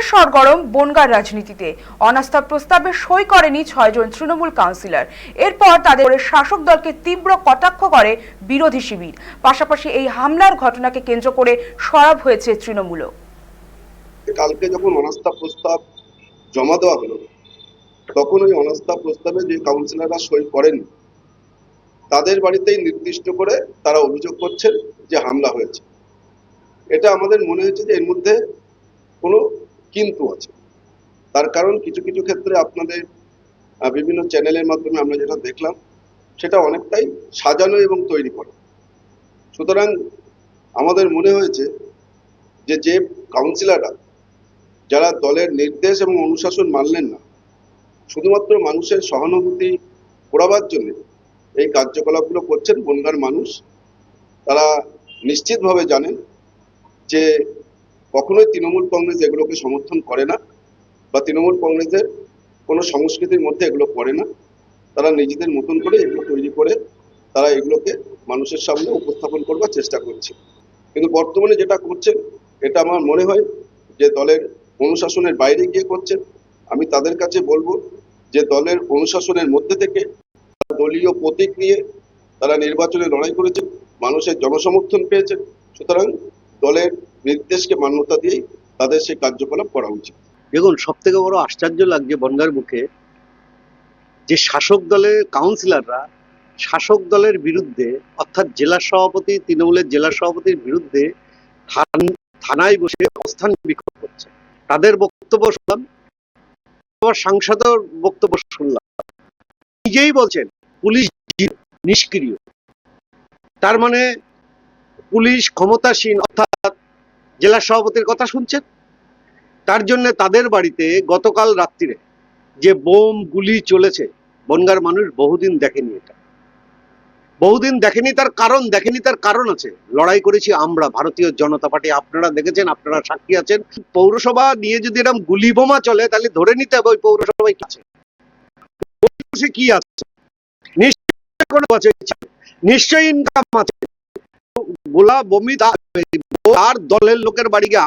ফের সরগরম বনগাঁ রাজনীতিতে। অনাস্থা প্রস্তাবে সই করেনি ছয়জন তৃণমূল কাউন্সিলর। এরপর তাদের শাসক দলকে তীব্র কটাক্ষ করে বিরোধী শিবির। পাশাপাশি এই হামলার ঘটনাকে কেন্দ্র করে সরব হয়েছে তৃণমূলও। কালকে যখন অনাস্থা প্রস্তাব জমা দেওয়া হলো, তখন ওই অনাস্থা প্রস্তাবে যে কাউন্সিলররা সই করেননি, তাদের বাড়িতেই নির্দিষ্ট করে তারা অভিযোগ করছেন যে হামলা হয়েছে। এটা আমাদের মনে হয়েছে যে এর মধ্যে কোনো কিন্তু আছে। তার কারণ কিছু কিছু ক্ষেত্রে আপনাদের বিভিন্ন চ্যানেলের মাধ্যমে আমরা যেটা দেখলাম, সেটা অনেকটাই সাজানো এবং তৈরি করা। সুতরাং আমাদের মনে হয়েছে যে যে কাউন্সিলররা যারা দলের নির্দেশ এবং অনুশাসন মানলেন না, শুধুমাত্র মানুষের সহানুভূতি পোড়াবার জন্য এই কার্যকলাপগুলো করছেন বনগার মানুষ, তারা নিশ্চিতভাবে জানেন যে কখনোই তৃণমূল কংগ্রেস এগুলোকে সমর্থন করে না বা তৃণমূল কংগ্রেসের কোনো সংস্কৃতির মধ্যে এগুলো পড়ে না। তারা নিজেদের মতন করে এগুলো তৈরি করে তারা এগুলোকে মানুষের সামনে উপস্থাপন করবার চেষ্টা করছে। কিন্তু বর্তমানে যেটা করছেন, এটা আমার মনে হয় যে দলের অনুশাসনের বাইরে গিয়ে করছেন। আমি তাদের কাছে বলব যে দলের অনুশাসনের মধ্যে থেকে দলীয় প্রতীক নিয়ে তারা নির্বাচনে লড়াই করেছে, মানুষের জনসমর্থন পেয়েছেন সুতরাং দলের নির্দেশকে মান্যতা দিয়েই তাদের সেই কার্যকলাপ করা উচিত। দেখুন সব থেকে বড় আশ্চর্য লাগছে বনগার মুখে যে শাসক দলের কাউন্সিলররা শাসক দলের বিরুদ্ধে, অর্থাৎ জেলা সভাপতি, তৃণমূলের জেলা সভাপতির বিরুদ্ধে থানায় বসে অবস্থান বিক্ষোভ করছে। তাদের বক্তব্য শুনলাম, আবার সাংসদের বক্তব্য শুনলাম। নিজেই বলছেন, পুলিশ নিষ্ক্রিয়। তার মানে পুলিশ ক্ষমতাসীন, অর্থাৎ জেলা সভাপতির কথা শুনছেন? তার জন্য তাদের বাড়িতে গতকাল রাত্রিরে যে বোম গুলি চলেছে, বনগার মানুষ বহুদিন দেখেনি এটা। বহুদিন দেখেনি তার কারণ, দেখেনি তার কারণ আছে। লড়াই করেছি আমরা, ভারতীয় জনতা পার্টি। আপনারা দেখেছেন, আপনারা সাক্ষী আছেন। পৌরসভা নিয়ে যদি এরকম গুলি বোমা চলে, তাহলে ধরে নিতে হবে ওই পৌরসভায় কি আছে। কি আছে? নিশ্চয়ই কোনো নিশ্চয়ই ইনকাম আছে। গোলা বমি তার দলের লোকের বাড়ি গিয়ে